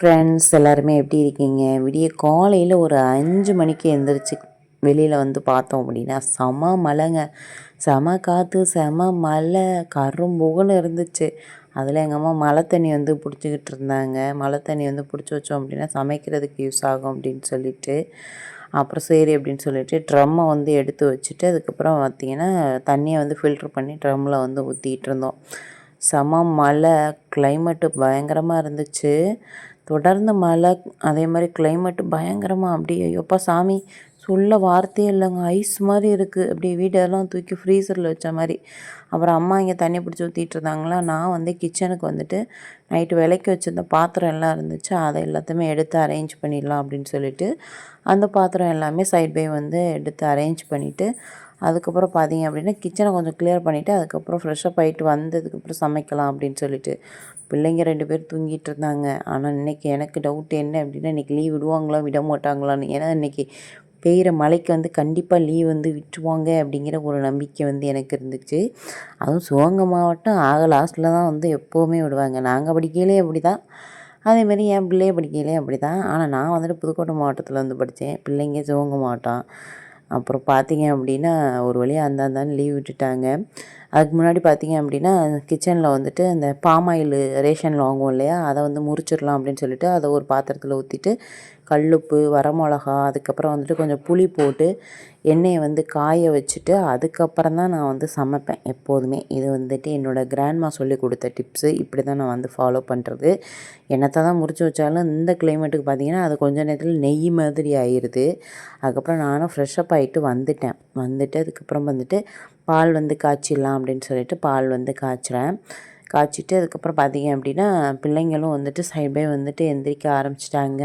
Friends எல்லாருமே எப்படி இருக்கீங்க? விடிய காலையில் ஒரு அஞ்சு மணிக்கு எழுந்திரிச்சு வெளியில் வந்து பார்த்தோம் அப்படின்னா செம மழைங்க. செம காற்று செம மழை கரும்புகன்னு இருந்துச்சு. அதில் எங்கள் அம்மா மழை தண்ணி வந்து பிடிச்சிக்கிட்டு இருந்தாங்க. மழை தண்ணி வந்து பிடிச்சி வச்சோம் அப்படின்னா சமைக்கிறதுக்கு யூஸ் ஆகும் அப்படின்னு சொல்லிட்டு. அப்புறம் சரி அப்படின்னு சொல்லிட்டு ட்ரம்மை வந்து எடுத்து வச்சுட்டு அதுக்கப்புறம் பார்த்திங்கன்னா தண்ணியை வந்து ஃபில்ட்ரு பண்ணி ட்ரம்மில் வந்து ஊற்றிட்டு இருந்தோம். செம மழை கிளைமேட்டு பயங்கரமாக இருந்துச்சு. தொடர்ந்து மழை அதே மாதிரி கிளைமேட்டு பயங்கரமாக அப்படியே ஐயோப்பா சாமி சொல்ல வார்த்தையே இல்லைங்க. ஐஸ் மாதிரி இருக்குது அப்படியே வீடெல்லாம் தூக்கி ஃப்ரீசரில் வச்ச மாதிரி. அப்புறம் அம்மா இங்கே தண்ணி பிடிச்சி ஊற்றிட்டு இருந்தாங்களா? நான் வந்து கிச்சனுக்கு வந்துட்டு நைட்டு விலைக்கு வச்சுருந்த பாத்திரம் எல்லாம் இருந்துச்சு. அதை எல்லாத்தையுமே எடுத்து அரேஞ்ச் பண்ணிடலாம் அப்படின்னு சொல்லிட்டு அந்த பாத்திரம் எல்லாமே சைட் பை வந்து எடுத்து அரேஞ்ச் பண்ணிவிட்டு அதுக்கப்புறம் பார்த்தீங்க அப்படின்னா கிச்சனை கொஞ்சம் கிளியர் பண்ணிவிட்டு அதுக்கப்புறம் ஃப்ரெஷ்ஷப் ஆகிட்டு வந்ததுக்கப்புறம் சமைக்கலாம் அப்படின்னு சொல்லிட்டு பிள்ளைங்க ரெண்டு பேர் தூங்கிட்டு இருந்தாங்க. ஆனால் இன்றைக்கி எனக்கு டவுட் என்ன அப்படின்னா இன்றைக்கி லீவ் விடுவாங்களா விட மாட்டாங்களான்னு. ஏன்னா இன்றைக்கி பெய்கிற மழைக்கு வந்து கண்டிப்பாக லீவ் வந்து விட்டுருவாங்க அப்படிங்கிற ஒரு நம்பிக்கை வந்து எனக்கு இருந்துச்சு. அதுவும் சிவகங்கை மாவட்டம் ஆக லாஸ்ட்டில் தான் வந்து எப்போவுமே விடுவாங்க. நாங்கள் படிக்கையிலே அப்படி தான் அதேமாரி என் பிள்ளைய படிக்கையிலே அப்படி தான் ஆனால் நான் வந்துட்டு புதுக்கோட்டை மாவட்டத்தில் வந்து படித்தேன் பிள்ளைங்க சிவகங்கை மாவட்டம். அப்புறம் பார்த்தீங்க அப்படின்னா ஒரு வழியாக அந்தாந்தான்னு லீவ் விட்டுட்டாங்க. அதுக்கு முன்னாடி பார்த்தீங்க அப்படின்னா கிச்சனில் வந்துட்டு அந்த பாமாயில் ரேஷனில் வாங்குவோம் இல்லையா? அதை வந்து முறிச்சிடலாம் அப்படின்னு சொல்லிட்டு அதை ஒரு பாத்திரத்தில் ஊற்றிட்டு கல்லுப்பு வரமிளகா அதுக்கப்புறம் வந்துட்டு கொஞ்சம் புளி போட்டு எண்ணெயை வந்து காய வச்சுட்டு அதுக்கப்புறம் தான் நான் வந்து சமைப்பேன் எப்போதுமே. இது வந்துட்டு என்னோடய கிராண்ட்மா சொல்லி கொடுத்த டிப்ஸு இப்படி தான் நான் வந்து ஃபாலோ பண்ணுறது என்னத்தை தான் முறிச்சு வச்சாலும் இந்த கிளைமேட்டுக்கு பார்த்திங்கன்னா அது கொஞ்சம் நேரத்தில் நெய் மாதிரி ஆயிடுது அதுக்கப்புறம் நானும் ஃப்ரெஷ்ஷப் ஆகிட்டு வந்துட்டேன். வந்துட்டு அதுக்கப்புறம் வந்துட்டு பால் வந்து காய்ச்சிடலாம் அப்படின்னு சொல்லிட்டு பால் வந்து காய்ச்சுறேன். காய்ச்சிட்டு அதுக்கப்புறம் பார்த்திங்க அப்படின்னா பிள்ளைங்களும் வந்துட்டு சைட் பை வந்துட்டு எந்திரிக்க ஆரம்பிச்சிட்டாங்க.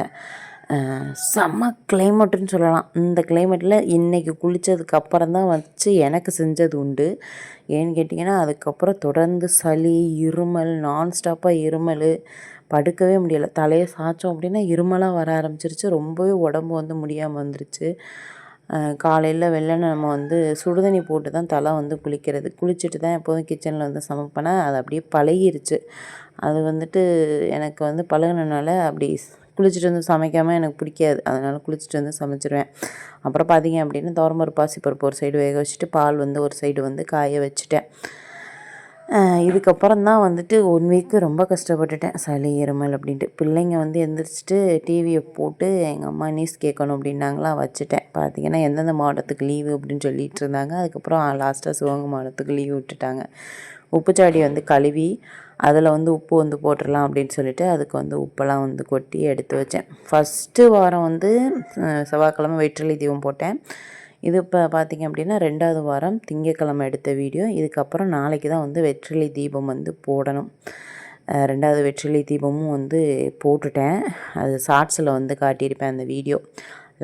செம்ம கிளைமேட்டுன்னு சொல்லலாம். இந்த கிளைமேட்டில் இன்றைக்கி குளித்ததுக்கு அப்புறம் தான் வச்சு எனக்கு செஞ்சது உண்டு. ஏன்னு கேட்டிங்கன்னா அதுக்கப்புறம் தொடர்ந்து சளி இருமல் நான்ஸ்டாப்பாக இருமல் படுக்கவே முடியலை. தலையை சாய்ச்சோம் அப்படின்னா இருமலாக வர ஆரம்பிச்சிருச்சு. ரொம்பவே உடம்பு வந்து முடியாமல் வந்துருச்சு. காலையில் வெள்ளன நம்ம வந்து சுடுதண்ணி போட்டு தான் தலை வந்து குளிக்கிறது. குளிச்சுட்டு தான் எப்போதும் கிச்சனில் வந்து சமைப்பேன்னா அது அப்படியே பழகிருச்சு. அது வந்துட்டு எனக்கு வந்து பழகினனால அப்படி குளிச்சுட்டு வந்து சமைக்காமல் எனக்கு பிடிக்காது. அதனால் குளிச்சுட்டு வந்து சமைச்சிருவேன். அப்புறம் பார்த்தீங்க அப்படின்னா துவரம்பருப்பு பாசிப்பருப்பு ஒரு சைடு வேக வச்சுட்டு பால் வந்து ஒரு சைடு வந்து காய வச்சுட்டேன். இதுக்கப்புறம் தான் வந்துட்டு ஒன் வீக்கு ரொம்ப கஷ்டப்பட்டுட்டேன். சளி இருமல் அப்படின்ட்டு. பிள்ளைங்க வந்து எந்திரிச்சிட்டு டிவியை போட்டு எங்கள் அம்மா நியூஸ் கேட்கணும் அப்படின்னாங்களா வச்சுட்டேன். பார்த்தீங்கன்னா எந்தெந்த மாவட்டத்துக்கு லீவு அப்படின்னு சொல்லிட்டு இருந்தாங்க. அதுக்கப்புறம் லாஸ்ட்டாக சிவகங்கை மாவட்டத்துக்கு லீவு விட்டுட்டாங்க. உப்புச்சாடி வந்து கழுவி அதில் வந்து உப்பு வந்து போட்டுடலாம் அப்படின்னு சொல்லிட்டு அதுக்கு வந்து உப்பெல்லாம் வந்து கொட்டி எடுத்து வச்சேன். ஃபஸ்ட்டு வாரம் வந்து செவ்வாய்க்கிழமை வெற்றிலை தீபம் போட்டேன். இது இப்போ பார்த்திங்க அப்படின்னா ரெண்டாவது வாரம் திங்கக்கிழமை எடுத்த வீடியோ. இதுக்கப்புறம் நாளைக்கு தான் வந்து வெற்றிலை தீபம் வந்து போடணும். ரெண்டாவது வெற்றிலை தீபமும் வந்து போட்டுட்டேன். அது ஷார்ட்ஸில் வந்து காட்டியிருப்பேன் அந்த வீடியோ.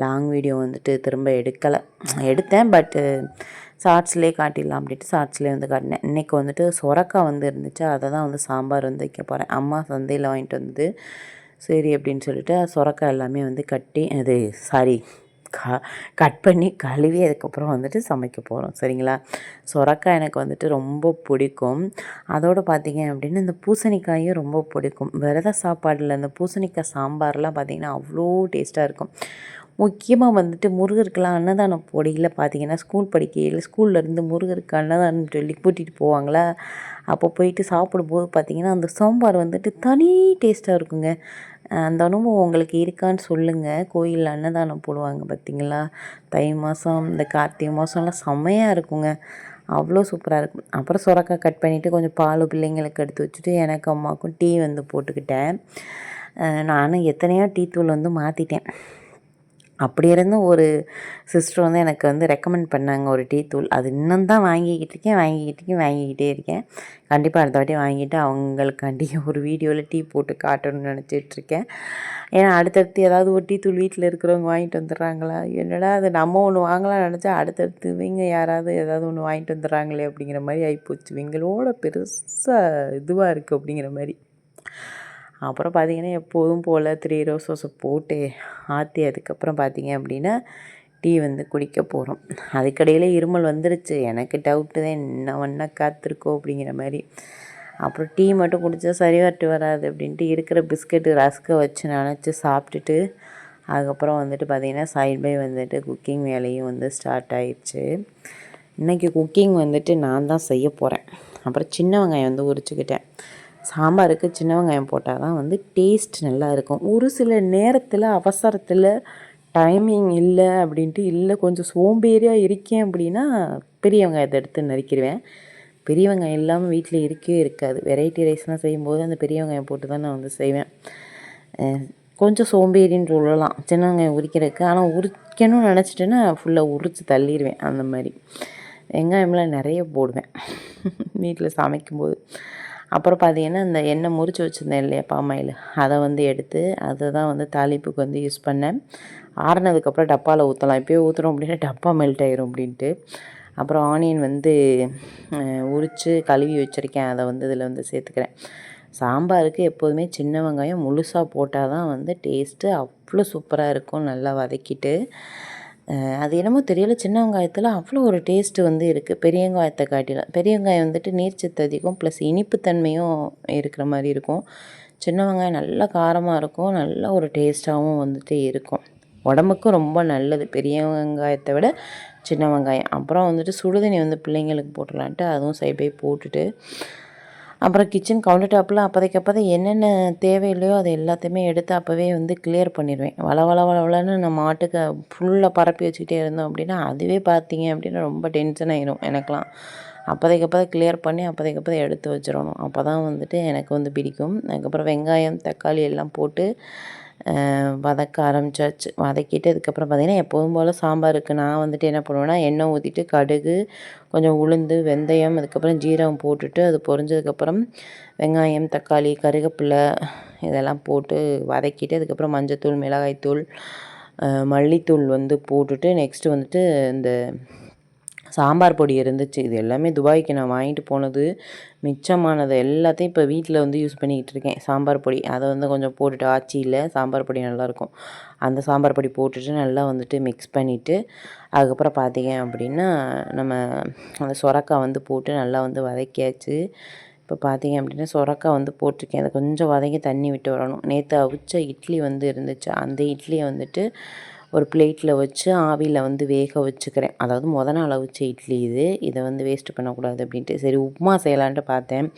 லாங் வீடியோ வந்துட்டு திரும்ப எடுக்கலை. எடுத்தேன் பட்டு ஷார்ட்ஸ்லேயே காட்டிடலாம் அப்படின்ட்டு ஷார்ட்ஸ்லேயே வந்து காட்டினேன் இன்றைக்கி வந்துட்டு சொரக்காய் வந்து இருந்துச்சு. அதை தான் வந்து சாம்பார் வந்து வைக்க போகிறேன் அம்மா சந்தையில் வாங்கிட்டு வந்து சரி அப்படின்னு சொல்லிட்டு சொரக்காய் எல்லாமே வந்து கட்டி அது சாரி க கட் பண்ணி கழுவி அதுக்கப்புறம் வந்துட்டு சமைக்க போகிறோம் சரிங்களா? சொரக்காய் எனக்கு வந்துட்டு ரொம்ப பிடிக்கும். அதோடு பார்த்திங்க அப்படின்னா இந்த பூசணிக்காயும் ரொம்ப பிடிக்கும். விரத சாப்பாடில் இந்த பூசணிக்காய் சாம்பார்லாம் பார்த்திங்கன்னா அவ்வளோ டேஸ்ட்டாக இருக்கும். முக்கியமாக வந்துட்டு முருகருக்கெல்லாம் அன்னதானம் போடையில் பார்த்தீங்கன்னா ஸ்கூல் படிக்கையில் ஸ்கூல்லேருந்து முருகருக்கு அன்னதானம் சொல்லி கூட்டிகிட்டு போவாங்களா? அப்போ போயிட்டு சாப்பிடும்போது பார்த்திங்கன்னா அந்த சாம்பார் வந்துட்டு தனி டேஸ்ட்டாக இருக்குங்க. அந்த அனுபவம் உங்களுக்கு இருக்கான்னு சொல்லுங்கள் கோயிலில் அன்னதானம் போடுவாங்க பார்த்திங்களா தை மாதம் இந்த கார்த்திகை மாதம்லாம் செம்மையாக இருக்குங்க. அவ்வளோ சூப்பராக இருக்கும். அப்புறம் சுரக்காய் கட் பண்ணிவிட்டு கொஞ்சம் பால் பிள்ளைங்களுக்கு எடுத்து வச்சுட்டு எனக்கு அம்மாவுக்கும் டீ வந்து போட்டுக்கிட்டேன். நானும் எத்தனையோ டீ தூள் வந்து மாற்றிட்டேன் அப்படி இருந்தும் ஒரு சிஸ்டர் வந்து எனக்கு வந்து ரெக்கமெண்ட் பண்ணாங்க ஒரு டீ தூள். அது இன்னும் தான் வாங்கிக்கிட்டு இருக்கேன் வாங்கிக்கிட்டு இருக்கேன் வாங்கிக்கிட்டே இருக்கேன். கண்டிப்பாக அடுத்த வாட்டி வாங்கிட்டு அவங்களுக்காண்டி ஒரு வீடியோவில் டீ போட்டு காட்டணும்னு நினச்சிட்ருக்கேன் ஏன்னா அடுத்தடுத்து ஏதாவது ஒரு டீ தூள் வீட்டில் இருக்கிறவங்க வாங்கிட்டு வந்துடுறாங்களா? என்னடா அது நம்ம ஒன்று வாங்கலாம்னு நினச்சா அடுத்தடுத்து இவங்க யாராவது ஏதாவது ஒன்று வாங்கிட்டு வந்துடுறாங்களே அப்படிங்கிற மாதிரி ஆகிப்போச்சு இவங்களோட பெருசாக இதுவாக இருக்குது அப்படிங்கிற மாதிரி. அப்புறம் பார்த்திங்கன்னா எப்போதும் போல் த்ரீ ரோஸஸை போட்டு ஆற்றி அதுக்கப்புறம் பார்த்திங்க அப்படின்னா டீ வந்து குடிக்க போகிறோம் அதுக்கடையில் இருமல் வந்துருச்சு. எனக்கு டவுட்டு தான். என்ன ஒன்றா காத்திருக்கோ அப்படிங்கிற மாதிரி. அப்புறம் டீ மட்டும் குடித்தா சரி வரட்டு வராது அப்படின்ட்டு இருக்கிற பிஸ்கெட்டு ரஸ்க்கை வச்சு நினச்சி சாப்பிட்டுட்டு அதுக்கப்புறம் வந்துட்டு பார்த்திங்கன்னா சைட் பை வந்துட்டு குக்கிங் வேலையும் வந்து ஸ்டார்ட் ஆயிடுச்சு இன்றைக்கி குக்கிங் வந்துட்டு நான் தான் செய்ய போகிறேன் அப்புறம் சின்ன வெங்காயம் வந்து உரிச்சுக்கிட்டேன். சாம்பாருக்கு சின்ன வெங்காயம் போட்டால் தான் வந்து டேஸ்ட் நல்லா இருக்கும் ஒரு சில நேரத்தில் அவசரத்தில் டைமிங் இல்லை அப்படின்ட்டு இல்லை கொஞ்சம் சோம்பேறியாக இருக்கேன் அப்படின்னா பெரிய வெங்காயத்தை எடுத்து நறுக்கிடுவேன் பெரிய வெங்காயம் இல்லாமல் வீட்டில் இருக்கவே இருக்காது. வெரைட்டி ரைஸ்லாம் செய்யும்போது அந்த பெரிய வெங்காயம் போட்டு தான் நான் வந்து செய்வேன். கொஞ்சம் சோம்பேறின்னு சொல்லலாம். சின்ன வெங்காயம் உரிக்கிறதுக்கு. ஆனால் உரிக்கணும்னு நினச்சிட்டேன்னா ஃபுல்லாக உரித்து தள்ளிடுவேன் அந்த மாதிரி. வெங்காயம்லாம் நிறைய போடுவேன். வீட்டில் சமைக்கும்போது. அப்புறம் பார்த்தீங்கன்னா இந்த எண்ணெய் முறிச்சு வச்சுருந்தேன் இல்லையா பாமாயில் அதை வந்து எடுத்து அதை தான் வந்து தாளிப்புக்கு வந்து யூஸ் பண்ணேன். ஆறுனதுக்கப்புறம் டப்பாவில் ஊற்றலாம் இப்போயே ஊற்றுறோம் அப்படின்னா டப்பா மெல்ட் ஆயிரும் அப்படின்ட்டு. அப்புறம் ஆனியன் வந்து உரித்து கழுவி வச்சுருக்கேன். அதை வந்து இதில் வந்து சேர்த்துக்கிறேன். சாம்பாருக்கு எப்போதுமே சின்ன வெங்காயம் முழுசாக போட்டால் தான் வந்து டேஸ்ட்டு அவ்வளோ சூப்பராக இருக்கும். நல்லா வதக்கிட்டு. அது என்னமோ தெரியல. சின்ன வெங்காயத்தில் அவ்வளோ ஒரு டேஸ்ட்டு வந்து இருக்குது பெரிய வெங்காயத்தை காட்டிலும். பெரிய வெங்காயம் வந்துட்டு நீர்ச்சத்து அதிகம் ப்ளஸ் இனிப்புத்தன்மையும் இருக்கிற மாதிரி இருக்கும். சின்ன வெங்காயம் நல்லா காரமாக இருக்கும். நல்ல ஒரு டேஸ்ட்டாகவும் வந்துட்டு இருக்கும். உடம்புக்கும் ரொம்ப நல்லது. பெரிய வெங்காயத்தை விட சின்ன வெங்காயம். அப்புறம் வந்துட்டு சுடுதண்ணி வந்து பிள்ளைங்களுக்கு போட்டுடலான்ட்டு அதுவும் சைபை போட்டுட்டு அப்புறம் கிச்சன் கவுண்டர் டாப்பில் அப்போதைக்கு அப்போதை என்னென்ன தேவையில்லையோ அதை எல்லாத்தையுமே எடுத்து அப்போவே வந்து கிளியர் பண்ணிடுவேன். வள வள வளன்னு நம்ம ஆட்டுக்கு ஃபுல்லாக பரப்பி வச்சுக்கிட்டே இருந்தோம் அப்படின்னா அதுவே பார்த்தீங்க அப்படின்னா ரொம்ப டென்ஷன் ஆயிரும் எனக்கெலாம் அப்போதைக்கு அப்போதை கிளியர் பண்ணி அப்போதைக்கப்போதை எடுத்து வச்சிடணும். அப்போ தான் வந்துட்டு எனக்கு வந்து பிடிக்கும். அதுக்கப்புறம் வெங்காயம் தக்காளி எல்லாம் போட்டு வதக்க ஆரம்பிச்சாச்சு. வதக்கிட்டு அதுக்கப்புறம் பார்த்திங்கன்னா எப்போதும் போல் சாம்பாருக்கு நான் வந்துட்டு என்ன பண்ணுவேன்னா எண்ணெய் ஊற்றிட்டு கடுகு கொஞ்சம் உளுந்து வெந்தயம் அதுக்கப்புறம் ஜீரகம் போட்டுட்டு அது பொரிஞ்சதுக்கப்புறம் வெங்காயம் தக்காளி கருகப்பில்லை இதெல்லாம் போட்டு வதக்கிட்டு அதுக்கப்புறம் மஞ்சத்தூள் மிளகாய்த்தூள் மல்லித்தூள் வந்து போட்டுட்டு நெக்ஸ்ட்டு வந்துட்டு இந்த சாம்பார் பொடி இருந்துச்சு. இது எல்லாமே துபாய்க்கு நான் வாங்கிட்டு போனது மிச்சமானது எல்லாத்தையும் இப்போ வீட்டில் வந்து யூஸ் பண்ணிக்கிட்டு இருக்கேன். சாம்பார் பொடி. அதை வந்து கொஞ்சம் போட்டுட்டு ஆச்சியில் சாம்பார் பொடி நல்லாயிருக்கும் அந்த சாம்பார் பொடி போட்டுட்டு நல்லா வந்துட்டு மிக்ஸ் பண்ணிவிட்டு அதுக்கப்புறம் பார்த்தீங்க அப்படின்னா நம்ம அந்த சொரக்காய் வந்து போட்டு நல்லா வந்து வதக்கியாச்சு. இப்போ பார்த்தீங்க அப்படின்னா சொரக்காய் வந்து போட்டிருக்கேன். அதை கொஞ்சம் வதங்கி தண்ணி விட்டு வரணும். நேற்று அவிச்ச இட்லி வந்து இருந்துச்சு. அந்த இட்லியை வந்துட்டு ஒரு பிளேட்டில் வச்சு ஆவியில் வந்து வேக வச்சுக்கிறேன். அதாவது முத நாள் அவிச்ச இட்லி இது. இதை வந்து வேஸ்ட்டு பண்ணக்கூடாது அப்படின்ட்டு. சரி உப்புமா செய்யலான்ட்டு பார்த்தேன்.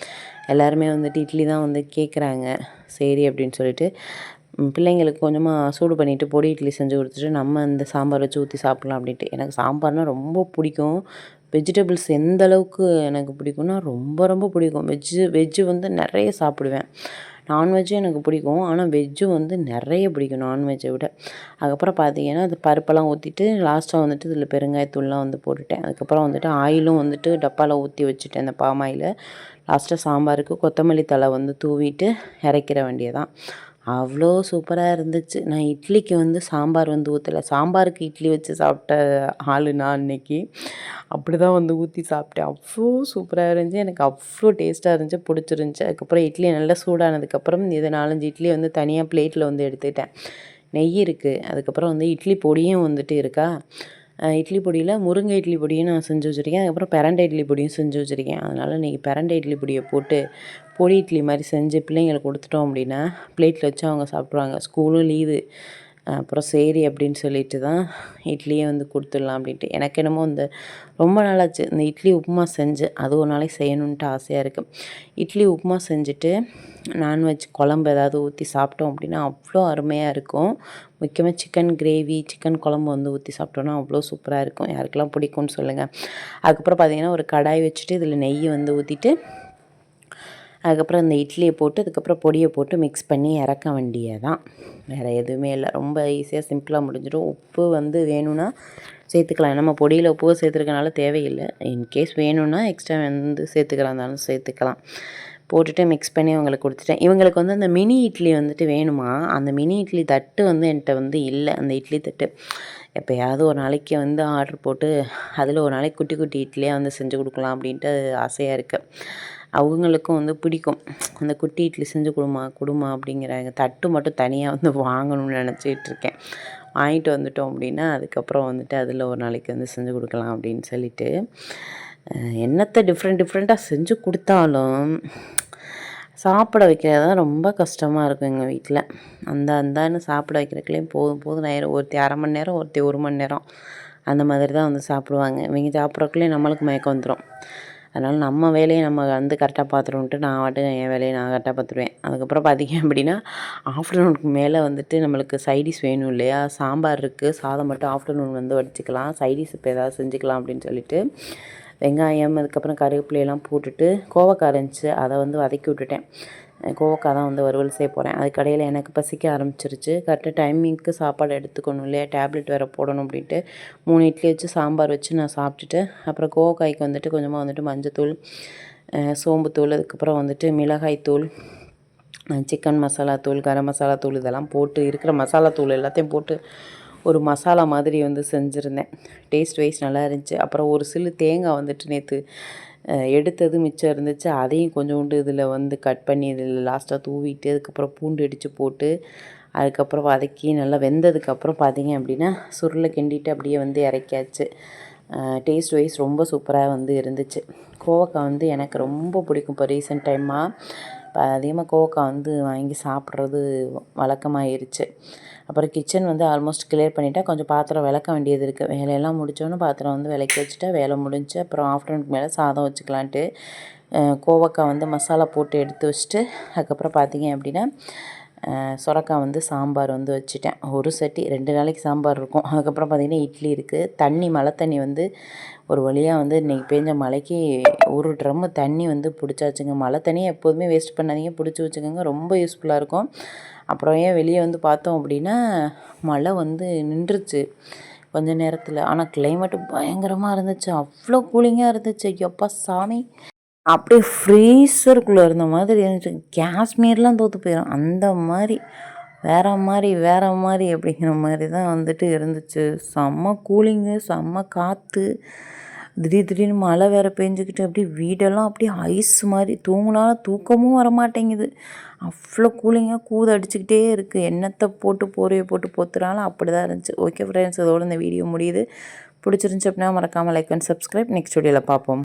எல்லாருமே வந்துட்டு இட்லி தான் வந்து கேட்குறாங்க சரி அப்படின்னு சொல்லிட்டு பிள்ளைங்களுக்கு கொஞ்சமாக சூடு பண்ணிவிட்டு பொடி இட்லி செஞ்சு கொடுத்துட்டு நம்ம இந்த சாம்பார் வச்சு ஊற்றி சாப்பிட்லாம் அப்படின்ட்டு. எனக்கு சாம்பார்னால் ரொம்ப பிடிக்கும். வெஜிடபிள்ஸ் எந்த அளவுக்கு எனக்கு பிடிக்கும்னா ரொம்ப ரொம்ப பிடிக்கும். வெஜ்ஜு வெஜ்ஜு வந்து நிறைய சாப்பிடுவேன். நான்வெஜ்ஜும் எனக்கு பிடிக்கும். ஆனால் வெஜ்ஜும் வந்து நிறைய பிடிக்கும் நான்வெஜ்ஜை விட. அதுக்கப்புறம் பார்த்தீங்கன்னா அது பருப்பெல்லாம் ஊற்றிட்டு லாஸ்ட்டாக வந்துட்டு இதில் பெருங்காயத்தூள்லாம் வந்து போட்டுட்டேன். அதுக்கப்புறம் வந்துட்டு ஆயிலும் வந்துட்டு டப்பாவில் ஊற்றி வச்சுட்டேன் அந்த பாமாயில். லாஸ்ட்டாக சாம்பாருக்கு கொத்தமல்லி தழை வந்து தூவிட்டு இறக்கிற வேண்டியதான் அவ்வளோ சூப்பராக இருந்துச்சு. நான் இட்லிக்கு வந்து சாம்பார் வந்து ஊற்றலை சாம்பாருக்கு இட்லி வச்சு சாப்பிட்ட ஆள் நான் அன்னைக்கு அப்படி தான் வந்து ஊற்றி சாப்பிட்டேன். அவ்வளோ சூப்பராக இருந்துச்சு. எனக்கு அவ்வளோ டேஸ்ட்டாக இருந்துச்சு. பிடிச்சிருந்துச்சி. அதுக்கப்புறம் இட்லி நல்லா சூடானதுக்கப்புறம் இதை நாலஞ்சு இட்லி வந்து தனியாக பிளேட்டில் வந்து எடுத்துக்கிட்டேன் நெய் இருக்குது அதுக்கப்புறம் வந்து இட்லி பொடியும் வந்துட்டு இருக்கா? இட்லி பொடியில் முருங்கை இட்லி பொடியும் நான் செஞ்சு வச்சுருக்கேன். அதுக்கப்புறம் பிரண்டை இட்லி பொடியும் செஞ்சு வச்சுருக்கேன். அதனால் இன்றைக்கி பிரண்டை இட்லி பொடியை போட்டு பொடி இட்லி மாதிரி செஞ்சு பிள்ளைங்களுக்கு கொடுத்துட்டோம் அப்படின்னா பிளேட்டில் வச்சு அவங்க சாப்பிட்ருவாங்க ஸ்கூலும் லீவு. அப்புறம் சரி அப்படின்னு சொல்லிட்டு தான் இட்லியே வந்து கொடுத்துடலாம் அப்படின்ட்டு. எனக்கு என்னமோ இந்த ரொம்ப நாளாச்சு இந்த இட்லி உப்புமா செஞ்சு அது ஒரு நாளைக்கு செய்யணுன்ட்டு ஆசையாக இருக்குது இட்லி உப்புமா செஞ்சுட்டு நான்வெஜ் குழம்பு ஏதாவது ஊற்றி சாப்பிட்டோம் அப்படின்னா அவ்வளோ அருமையாக இருக்கும். முக்கியமாக சிக்கன் கிரேவி சிக்கன் குழம்பு வந்து ஊற்றி சாப்பிட்டோன்னா அவ்வளோ சூப்பராக இருக்கும். யாருக்கெல்லாம் பிடிக்கும்னு சொல்லுங்கள் அதுக்கப்புறம் பார்த்திங்கன்னா ஒரு கடாய் வச்சுட்டு இதில் நெய் வந்து ஊற்றிட்டு அதுக்கப்புறம் இந்த இட்லியை போட்டு அதுக்கப்புறம் பொடியை போட்டு மிக்ஸ் பண்ணி இறக்க வேண்டியதான் வேறு எதுவுமே இல்லை. ரொம்ப ஈஸியாக சிம்பிளாக முடிஞ்சிடும். உப்பு வந்து வேணும்னா சேர்த்துக்கலாம். நம்ம பொடியில் உப்பு சேர்த்துருக்கனால தேவையில்லை. இன்கேஸ் வேணும்னா எக்ஸ்ட்ரா வந்து சேர்த்துக்கலாம். இருந்தாலும் சேர்த்துக்கலாம். போட்டுட்டு மிக்ஸ் பண்ணி அவங்களுக்கு கொடுத்துட்டேன். இவங்களுக்கு வந்து அந்த மினி இட்லி வந்துட்டு வேணுமா? அந்த மினி இட்லி தட்டு வந்து என்கிட்ட வந்து இல்லை. அந்த இட்லி தட்டு. எப்போயாவது ஒரு நாளைக்கு வந்து ஆர்டர் போட்டு அதில் ஒரு நாளைக்கு குட்டி குட்டி இட்லியாக வந்து செஞ்சு கொடுக்கலாம் அப்படின்ட்டு ஆசையாக இருக்குது அவங்களுக்கும் வந்து பிடிக்கும். அந்த குட்டி இட்லி செஞ்சு கொடுமா கொடுமா அப்படிங்கிறாங்க தட்டு மட்டும் தனியாக வந்து வாங்கணும்னு நினச்சிட்டு இருக்கேன். வாங்கிட்டு வந்துட்டோம் அப்படின்னா அதுக்கப்புறம் வந்துட்டு அதில் ஒரு நாளைக்கு வந்து செஞ்சு கொடுக்கலாம் அப்படின்னு சொல்லிட்டு என்னத்தை டிஃப்ரெண்ட் டிஃப்ரெண்ட்டாக செஞ்சு கொடுத்தாலும் சாப்பிட வைக்கிறது தான் ரொம்ப கஷ்டமாக இருக்கும் எங்கள் வீட்டில் அந்த அந்தான்னு சாப்பிட வைக்கிறதுக்குள்ளேயும் போதும் போதும் நேரம். ஒருத்தி அரை மணி நேரம் ஒருத்தி ஒரு மணி நேரம். அந்த மாதிரி தான் வந்து சாப்பிடுவாங்க. இவங்க சாப்பிட்றக்குள்ளேயும் நம்மளுக்கு மயக்கம் வந்துடும் அதனால் நம்ம வேலையை நம்ம வந்து கரெக்டாக பார்த்துருவோன்ட்டு நான் வாட்டு என் வேலையை நான் கரெக்டாக பார்த்துருவேன் அதுக்கப்புறம் பார்த்திங்க அப்படின்னா ஆஃப்டர்நூனுக்கு மேலே வந்துட்டு நம்மளுக்கு சைடிஷ் வேணும் இல்லையா? சாம்பார் இருக்குது சாதம் மட்டும் ஆஃப்டர்நூன் வந்து வடிச்சிக்கலாம். சைடிஷ் இப்போ ஏதாவது செஞ்சுக்கலாம் அப்படின்னு சொல்லிட்டு வெங்காயம் அதுக்கப்புறம் கருவேப்பிலையெல்லாம் போட்டுட்டு கோவக்காய் இருந்துச்சு அதை வந்து வதக்கி விட்டுட்டேன். கோவக்காய் தான் வந்து வறுவல் செய்ய போகிறேன் அதுக்கடையில் எனக்கு பசிக்க ஆரம்பிச்சிருச்சு. கரெக்டாக டைமிங்க்கு சாப்பாடு எடுத்துக்கணும் இல்லையா? டேப்லெட் வேறு போடணும் அப்படின்ட்டு மூணு இட்லி வச்சு சாம்பார் வச்சு நான் சாப்பிட்டுட்டு அப்புறம் கோவக்காய்க்கு வந்துட்டு கொஞ்சமாக வந்துட்டு மஞ்சத்தூள் சோம்புத்தூள் அதுக்கப்புறம் வந்துட்டு மிளகாய்த்தூள் சிக்கன் மசாலா தூள் கரம் மசாலா தூள் இதெல்லாம் போட்டு இருக்கிற மசாலா தூள் எல்லாத்தையும் போட்டு ஒரு மசாலா மாதிரி வந்து செஞ்சுருந்தேன். டேஸ்ட் வைஸ் நல்லா இருந்துச்சு. அப்புறம் ஒரு சில்லு தேங்காய் வந்துட்டு நேற்று எடுத்தது மிச்சம் இருந்துச்சு. அதையும் கொஞ்சோண்டு இதில் வந்து கட் பண்ணி இதில் லாஸ்ட்டாக தூவிட்டு அதுக்கப்புறம் பூண்டு அடித்து போட்டு அதுக்கப்புறம் வதக்கி நல்லா வெந்ததுக்கப்புறம் பார்த்தீங்க அப்படின்னா சுருளை கிண்டிட்டு அப்படியே வந்து இறக்கியாச்சு. டேஸ்ட் வைஸ் ரொம்ப சூப்பராக வந்து இருந்துச்சு. கோவக்காய் வந்து எனக்கு ரொம்ப பிடிக்கும். இப்போ ரீசெண்ட் டைமாக இப்போ அதிகமாக கோவக்காய் வந்து வாங்கி சாப்பிட்றது வழக்கமாயிருச்சு. அப்புறம் கிச்சன் வந்து ஆல்மோஸ்ட் கிளியர் பண்ணிவிட்டா கொஞ்சம் பாத்திரம் விளக்க வேண்டியது இருக்குது வேலையெல்லாம் முடித்தோன்னு பாத்திரம் வந்து விளக்கி வச்சுட்டா வேலை முடிஞ்சு அப்புறம் ஆஃப்டர்நூனுக்கு மேலே சாதம் வச்சுக்கலான்ட்டு கோவக்காய் வந்து மசாலா போட்டு எடுத்து வச்சுட்டு அதுக்கப்புறம் பார்த்தீங்க அப்படின்னா சுரக்காய் வந்து சாம்பார் வந்து வச்சுட்டேன். ஒரு சட்டி ரெண்டு நாளைக்கு சாம்பார் இருக்கும். அதுக்கப்புறம் பார்த்திங்கன்னா இட்லி இருக்குது தண்ணி மழை தண்ணி வந்து ஒரு வழியாக வந்து இன்றைக்கி பேஞ்ச மழைக்கு ஒரு ட்ரம்மு தண்ணி வந்து பிடிச்சாச்சுங்க. மழை தண்ணியை எப்போதுமே வேஸ்ட் பண்ணாதீங்க. பிடிச்சி வச்சுக்கோங்க. ரொம்ப யூஸ்ஃபுல்லாக இருக்கும். அப்புறம் ஏன் வெளியே வந்து பார்த்தோம் அப்படின்னா மழை வந்து நின்றுச்சு கொஞ்ச நேரத்தில். ஆனால் கிளைமேட்டு பயங்கரமாக இருந்துச்சு. அவ்வளோ கூலிங்காக இருந்துச்சு. எப்பா சாமி. அப்படியே ஃப்ரீசருக்குள்ளே இருந்த மாதிரி இருந்துச்சு. காஷ்மீர்லாம் தோற்று போயிடும் அந்த மாதிரி. வேறு மாதிரி வேறு மாதிரி அப்படிங்கிற மாதிரி தான் வந்துட்டு இருந்துச்சு. செம்ம கூலிங்கு செம்ம காற்று திடீர் திடீர்னு மழை வேறு பெஞ்சிக்கிட்டு அப்படியே வீடெல்லாம் அப்படியே ஐஸ் மாதிரி தூங்கினாலும் தூக்கமும் வர மாட்டேங்குது அவ்வளோ கூலிங்காக கூது அடிச்சுக்கிட்டே இருக்குது எண்ணத்தை போட்டு போரையை போட்டு போத்துறாலும் அப்படி தான் இருந்துச்சு. ஓகே ஃப்ரெண்ட்ஸ் இதோடு இந்த வீடியோ முடியுது. பிடிச்சிருந்துச்சி அப்படின்னா மறக்காமல் லைக் அண்ட் சப்ஸ்கிரைப் நெக்ஸ்ட் வீடியோவில் பார்ப்போம்.